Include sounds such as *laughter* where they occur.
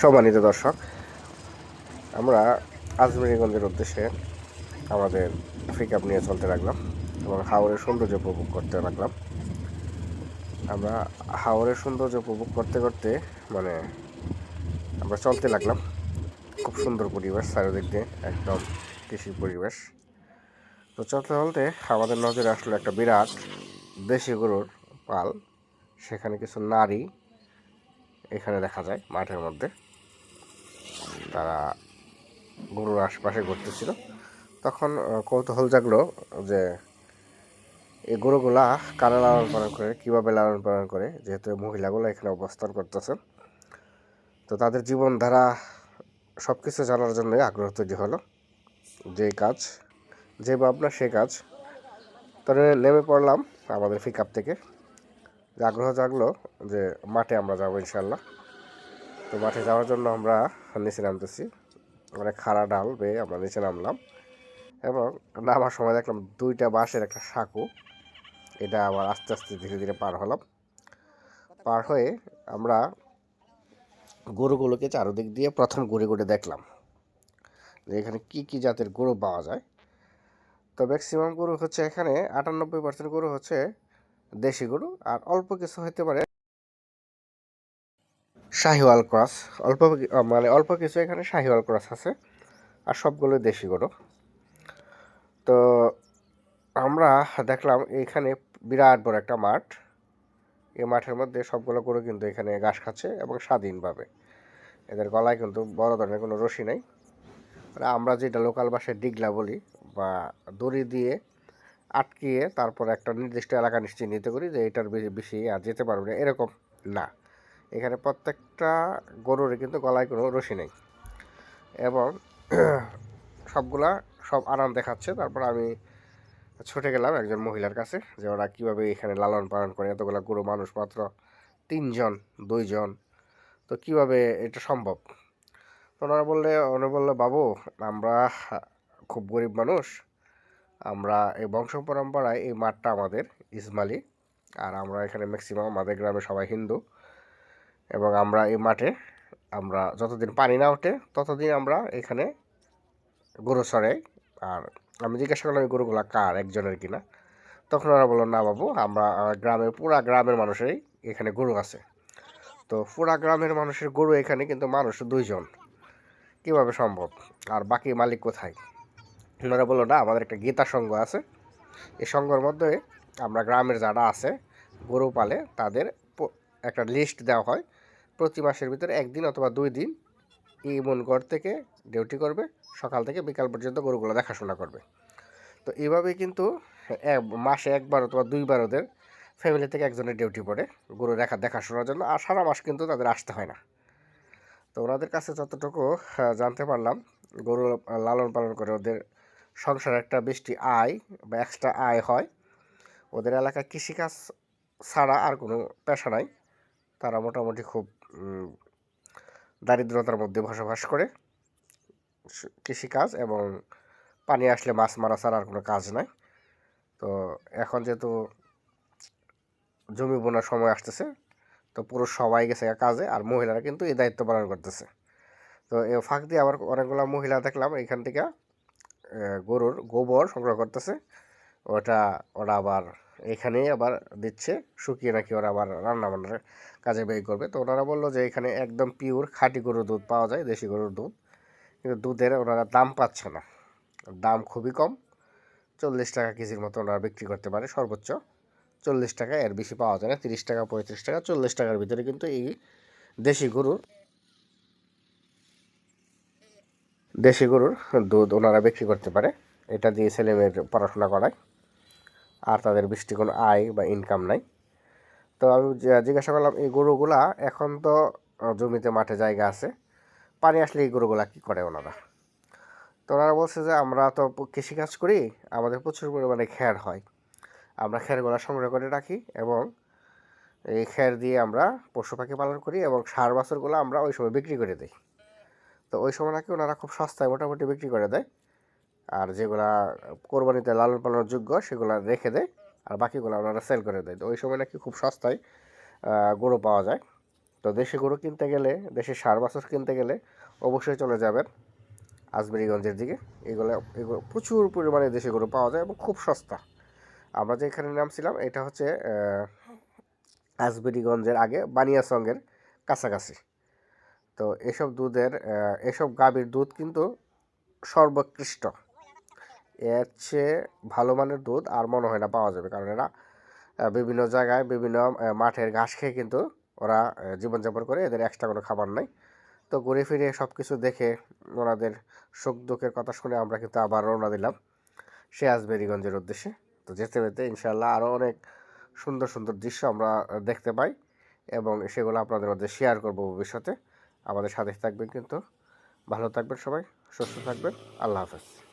সম্মানিত দর্শক, আমরা আজমেরিগঞ্জের উদ্দেশ্যে আমাদের পিক আপ নিয়ে চলতে লাগলাম এবং হাওড়ের সৌন্দর্য উপভোগ করতে লাগলাম। আমরা হাওড়ের সৌন্দর্য উপভোগ করতে করতে মানে আমরা চলতে লাগলাম। খুব সুন্দর পরিবেশ, চারিদিক দিয়ে একদম কৃষি পরিবেশ। তো চলতে চলতে আমাদের নজরে আসলো একটা বিরাট দেশি গরুর পাল। সেখানে কিছু নারী এখানে দেখা যায় মাঠের মধ্যে। তারা গরুর আশপাশে ঘুরতেছিল। তখন কৌতূহল জাগলো যে এই গরুগুলা কারা লালন পালন করে, কীভাবে লালন পালন করে, যেহেতু মহিলাগুলো এখানে অবস্থান করতেছেন। তো তাদের জীবনধারা সব কিছু জানার জন্যই আগ্রহ তৈরি হলো যে কাজ, যে ভাবনা সে কাজ। তবে নেমে পড়লাম আমাদের পিক আপ থেকে আগ্রহ জাগলো যে মাঠে আমরা যাব ইনশাল্লাহ তো মাঠে যাওয়ার জন্য আমরা নিচে নামতেছি। মানে খাড়া ডাল বেয়ে আমরা নিচে নামলাম এবং নামার সময় দেখলাম দুইটা বাঁশের একটা সাঁকু। এটা আবার আস্তে আস্তে ধীরে ধীরে পার হলাম। পার হয়ে আমরা গরুগুলোকে চারোদিক দিয়ে প্রথম ঘুরে ঘুরে দেখলাম যে এখানে কি কি জাতের গরু পাওয়া যায়। তো ম্যাক্সিমাম গরু হচ্ছে এখানে আটানব্বই পার্সেন্ট গরু হচ্ছে দেশি গরু আর অল্প কিছু হতে পারে শাহিওয়াল ক্রস। অল্প মানে অল্প কিছু এখানে শাহিওয়াল ক্রস আছে। আর সবগুলো দেশি গরু। তো আমরা দেখলাম এখানে বিরাট বড় একটা মাঠ। এই মাঠের মধ্যে সবগুলো গরু কিন্তু এখানে ঘাস খাচ্ছে এবং স্বাধীনভাবে এদের গলায় কিন্তু বড় ধরনের কোনো রশি নেই। আমরা যেটা লোকাল ভাষায় ডিগলা বলি বা দড়ি দিয়ে আটকিয়ে তারপর একটা নির্দিষ্ট এলাকা নিশ্চয় নিতে করি যে এটার বেশি আর যেতে পারবে না। এরকম না। এখানে প্রত্যেকটা গরুর কিন্তু গলায় কোনো রশি নেই। এবং *clears throat* সবগুলা সব আরাম দেখাচ্ছে। তারপর আমি ছুটে গেলাম একজন মহিলার কাছে যে ওরা কীভাবে এখানে লালন পালন করে, এতগুলা গরু, মানুষ মাত্র তিনজন, দুইজন, তো কীভাবে এটা সম্ভব? তো ওনারা বললে, উনি বলল, বাবু, আমরা খুব গরিব মানুষ। আমরা এই বংশ পরম্পরায় এই মাঠটা আমাদের, ইসমালি। আর আমরা এখানে ম্যাক্সিমাম আমাদের গ্রামে সবাই হিন্দু। এবং আমরা এই মাঠে আমরা যতদিন পানি না ওঠে, ততদিন আমরা এখানে গরু চড়াই আর আমি জিজ্ঞাসা করলাম, এই গরুগুলা কার? একজনের কিনা তখন ওরা বলল, না বাবু, আমরা গ্রামের, পুরা গ্রামের মানুষেরই এখানে গরু আছে। তো পুরা গ্রামের মানুষের গরু এখানে কিন্তু মানুষ দুইজন। কীভাবে সম্ভব? আর বাকি মালিক কোথায়? ওনারা বলল, না, আমাদের একটা গীতা সংঘ আছে। এই সংঘর মধ্যে আমরা গ্রামের যারা আছে, গরু পালে তাদের একটা লিস্ট দেওয়া হয়। প্রতি মাসের ভিতরে একদিন অথবা দুই দিন ইমনগড় থেকে ডিউটি করবে, সকাল থেকে বিকাল পর্যন্ত গরুগুলো দেখাশোনা করবে। তো এইভাবেই কিন্তু মাসে একবার অথবা দুইবার ওদের ফ্যামিলি থেকে একজনের ডিউটি পড়ে গরু দেখা, দেখাশোনার জন্য আর সারা মাস কিন্তু তাদের আসতে হয় না। তো ওনাদের কাছে যতটুকু জানতে পারলাম, গরু লালন পালন করে ওদের সংসারে একটা বৃষ্টি আয় বা এক্সট্রা আয় হয়। ওদের এলাকায় কৃষিকাজ ছাড়া আর কোনো পেশা নাই। তারা মোটামুটি খুব দারিদ্রতার মধ্যে বসবাস করে কৃষিকাজ এবং পানি আসলে মাছ মারা ছাড়া আর কোনো কাজ নাই। তো এখন যেহেতু জমি বোনার সময় আসতেছে, তো পুরো সবাই গেছে কাজে আর মহিলারা কিন্তু এই দায়িত্ব পালন করতেছে। তো এ ফাঁক দিয়ে আবার অনেকগুলো মহিলা দেখলাম এখান থেকে গরুর গোবর সংগ্রহ করতেছে। ওটা, ওরা আবার এখানেই আবার দিচ্ছে। শুকিয়ে নাকি ওরা আবার রান্না বান্নার কাজে ব্যয় করবে। তো ওনারা বলল যে এখানে একদম পিওর খাঁটি গরুর দুধ পাওয়া যায়, দেশি গরুর দুধ। কিন্তু দুধের ওনারা দাম পাচ্ছে না। দাম খুবই কম। চল্লিশ টাকা কেজির মতো ওনারা বিক্রি করতে পারে, সর্বোচ্চ। চল্লিশ টাকা, এর বেশি পাওয়া যায় না, তিরিশ টাকা, পঁয়ত্রিশ টাকা, চল্লিশ টাকার ভিতরে কিন্তু এই দেশি গরুর দেশি গরুর দুধ ওনারা বিক্রি করতে পারে। এটা দিয়ে ছেলেমেয়ের পড়াশোনা করায়। আর তাদের বৃষ্টি কোনো আয় বা ইনকাম নাই। তো আমি জিজ্ঞাসা করলাম, এই গরুগুলা এখন তো জমিতে মাঠে জায়গা আছে, পানি আসলে এই গরুগুলা কী করে ওনারা? তো ওনারা বলছে যে, আমরা তো কৃষিকাজ করি, আমাদের প্রচুর পরিমাণে খ্যার হয়। আমরা খ্যারগুলো সংগ্রহ করে রাখি এবং এই খ্যার দিয়ে আমরা পশু পাখি পালন করি এবং সার বাছরগুলো আমরা ওই সময় বিক্রি করে দিই। তো ওই সময় নাকি ওনারা খুব সস্তায় মোটামুটি বিক্রি করে দেয়। আর যেগুলা কোরবানিতে লালন পালনের যোগ্য সেগুলো রেখে দেয়। আর বাকিগুলো ওনারা সেল করে দেয়। তো ওই সময় নাকি খুব সস্তায় গরু পাওয়া যায়। তো দেশি গরু কিনতে গেলে দেশি সার বাছর কিনতে গেলে অবশ্যই চলে যাবেন আজমেরিগঞ্জের দিকে। এগুলো এগুলো প্রচুর পরিমাণে দেশি গরু পাওয়া যায় এবং খুব সস্তা। আমরা যে এখানে নামছিলাম এটা হচ্ছে আহ, আজমেরিগঞ্জের আগে বানিয়াসঙ্গের কাছাকাছি। তো এসব দুধের এসব গাভীর দুধ কিন্তু সর্বোৎকৃষ্ট। এর চেয়ে ভালো মানের দুধ আর মনে হয় না পাওয়া যাবে। কারণ এরা বিভিন্ন জায়গায় বিভিন্ন মাঠের ঘাস খেয়ে কিন্তু ওরা জীবনযাপন করে, এদের এক্সট্রা কোনো খাবার নাই। তো ঘুরে ফিরে সব কিছু দেখে ওনাদের সুখ দুঃখের কথা শুনে আমরা কিন্তু আবার রওনা দিলাম সে আজমেরিগঞ্জের উদ্দেশ্যে। তো যেতে যেতে ইনশাল্লাহ আরও অনেক সুন্দর সুন্দর দৃশ্য আমরা দেখতে পাই এবং সেগুলো আপনাদের মধ্যে শেয়ার করব ভবিষ্যতে। আমাদের সাথে থাকবেন কিন্তু ভালো থাকবেন সবাই, সুস্থ থাকবেন। আল্লাহ হাফেজ।